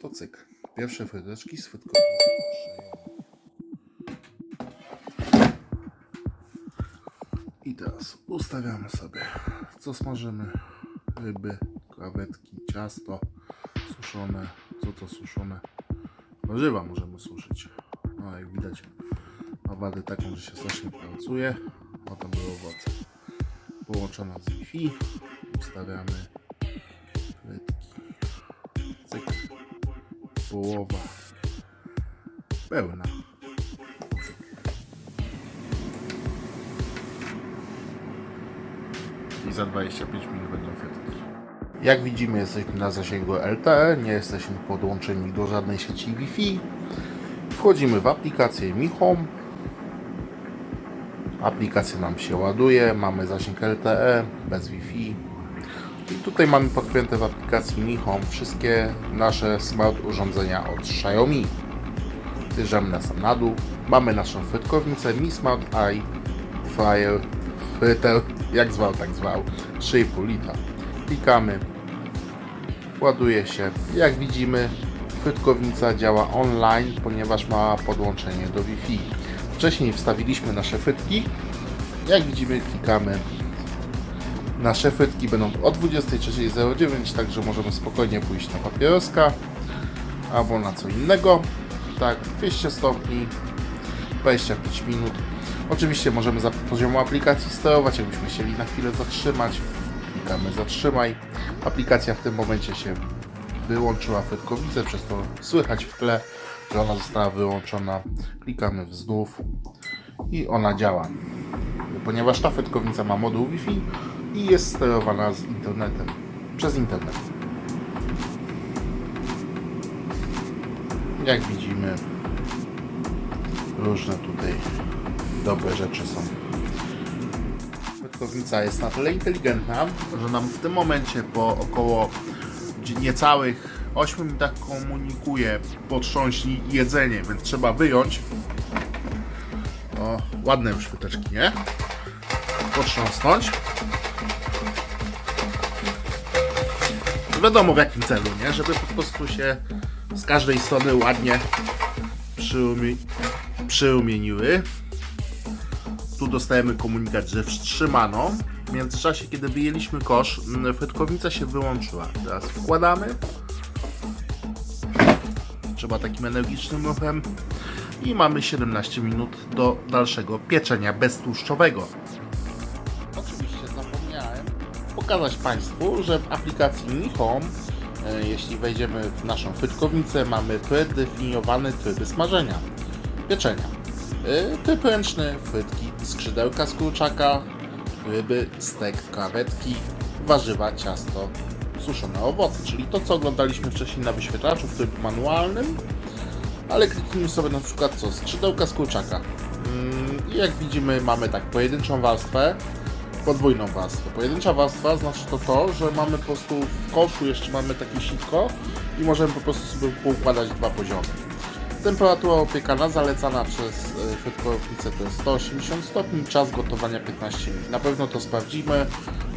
to cyk. Pierwsze fryteczki z. I teraz ustawiamy sobie, co smażymy. Ryby, krewetki, ciasto suszone. Co to suszone? Warzywa możemy suszyć. No jak widać ma wadę taką, że się strasznie pracuje. O tam były owoce. Połączona z Wi-Fi. Ustawiamy frytki. Cyk. Połowa. Pełna. I za 25 minut będą frytki. Jak widzimy jesteśmy na zasięgu LTE, nie jesteśmy podłączeni do żadnej sieci Wi-Fi. Wchodzimy w aplikację Mi Home. Aplikacja nam się ładuje, mamy zasięg LTE bez Wi-Fi. I tutaj mamy podpięte w aplikacji Mi Home wszystkie nasze smart urządzenia od Xiaomi. Zjeżdżamy na sam na dół. Mamy naszą frytkownicę Mi Smart Eye Fryer Frytel, jak zwał, tak zwał, 3,5 litra. Klikamy, ładuje się. Jak widzimy, frytkownica działa online, ponieważ ma podłączenie do Wi-Fi. Wcześniej wstawiliśmy nasze frytki. Jak widzimy, klikamy. Nasze frytki będą o 23.09, także możemy spokojnie pójść na papieroska albo na co innego. Tak, 200 stopni, 25 minut. Oczywiście możemy za poziomu aplikacji sterować, jakbyśmy chcieli na chwilę zatrzymać. Klikamy zatrzymaj. Aplikacja w tym momencie się wyłączyła frytkownicę, przez to słychać w tle, że ona została wyłączona. Klikamy w znów i ona działa. Ponieważ ta frytkownica ma moduł Wi-Fi i jest sterowana z internetem, przez internet. Jak widzimy, różne tutaj dobre rzeczy są. Frytkownica jest na tyle inteligentna, że nam w tym momencie po około niecałych 8 minutach komunikuje potrząśnij jedzenie, więc trzeba wyjąć. O, ładne już fryteczki, nie? Potrząsnąć. Wiadomo w jakim celu, nie? Żeby po prostu się z każdej strony ładnie przyumie... przyumieniły. Tu dostajemy komunikat, że wstrzymano. W międzyczasie, kiedy wyjęliśmy kosz, frytkownica się wyłączyła. Teraz wkładamy. Trzeba takim energicznym ruchem. I mamy 17 minut do dalszego pieczenia beztłuszczowego. Pokazać Państwu, że w aplikacji Mi Home, e, jeśli wejdziemy w naszą frytkownicę, mamy predefiniowane tryby smażenia, pieczenia. E, Tryb ręczny, frytki, skrzydełka z kurczaka, ryby, stek, krewetki, warzywa, ciasto, suszone owoce, czyli to co oglądaliśmy wcześniej na wyświetlaczu w trybie manualnym, ale kliknijmy sobie na przykład co, skrzydełka z kurczaka. Mm, jak widzimy mamy tak pojedynczą warstwę, podwójną warstwę. Pojedyncza warstwa znaczy to to, że mamy po prostu w koszu jeszcze mamy takie sitko i możemy po prostu sobie poukładać dwa poziomy. Temperatura opiekana zalecana przez y, frytkownicę to jest 180 stopni, czas gotowania 15 minut. Na pewno to sprawdzimy,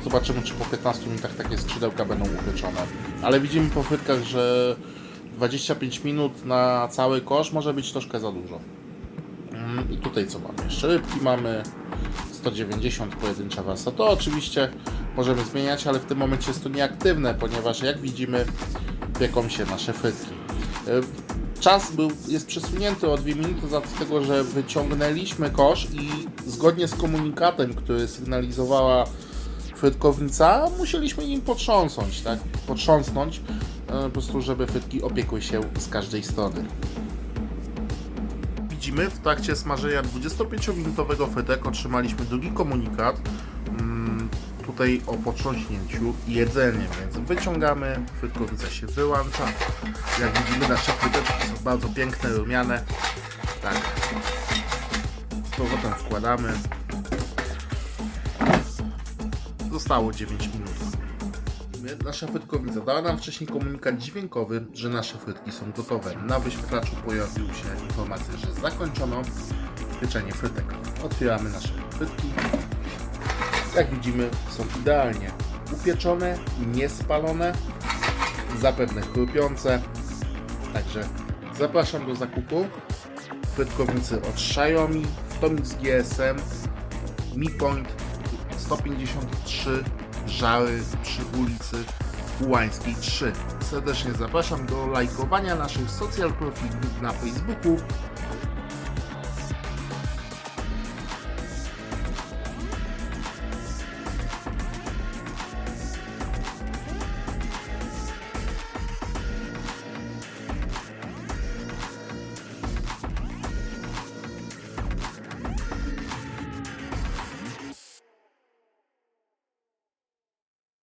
zobaczymy czy po 15 minutach takie skrzydełka będą upieczone. Ale widzimy po frytkach, że 25 minut na cały kosz może być troszkę za dużo. Mm, I tutaj co mamy? Jeszcze rybki mamy 190 pojedyncza warstwa. To oczywiście możemy zmieniać, ale w tym momencie jest to nieaktywne, ponieważ jak widzimy pieką się nasze frytki. Y, Czas był, jest przesunięty o 2 minuty z tego, że wyciągnęliśmy kosz i zgodnie z komunikatem, który sygnalizowała frytkownica, musieliśmy nim potrząsnąć, tak? Potrząsnąć, e, po prostu, żeby frytki opiekły się z każdej strony. Widzimy, w trakcie smażenia 25-minutowego frytek otrzymaliśmy drugi komunikat, mm, tutaj o potrząśnięciu jedzenia, więc wyciągamy, frytkownica się wyłącza. Jak widzimy, nasze fryteczki są bardzo piękne, rumiane. Tak. Z powrotem wkładamy. Zostało 9 minut. Nasza frytkownica dała nam wcześniej komunikat dźwiękowy, że nasze frytki są gotowe. Na wyświetlaczu pojawił się informacja, że zakończono pieczenie frytek. Otwieramy nasze frytki. Jak widzimy, są idealnie upieczone, niespalone, zapewne chrupiące. Także zapraszam do zakupu. Płytkownicy od Xiaomi, Photomix GSM, Mi Point 153, Żary przy ulicy Ułańskiej 3. Serdecznie zapraszam do lajkowania naszych social profili na Facebooku